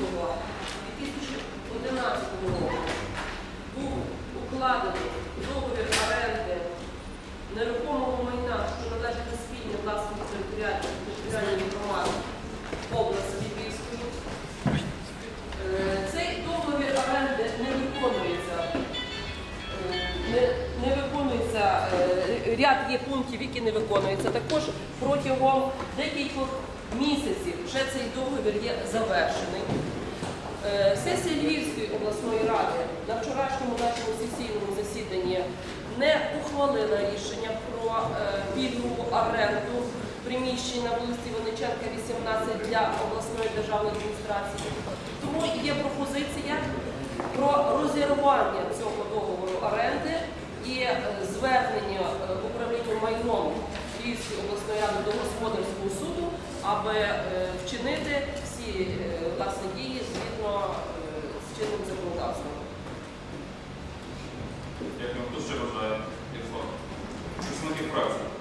лютого 2011 року був укладений договір оренди нерухомого майна, що належить на власність територіальної громади області Львівської. Е, Цей договір оренди не виконується. Е, е, ряд є пунктів, які не виконуються. Також протягом декількох місяців вже цей договір є завершений. Е, Сесія Львівської обласної ради на вчорашньому нашому сесійному засіданні не ухвалила рішення про е, пільгову оренду приміщень на вулиці Вониченка, 18 для обласної державної адміністрації. Тому є пропозиція про розірвання цього договору оренди і е, звернення в управління майном Львівської обласної ради до господарського суду, аби вчинити всі власне дії згідно jak ją dostrzegł, że jest on w pracy.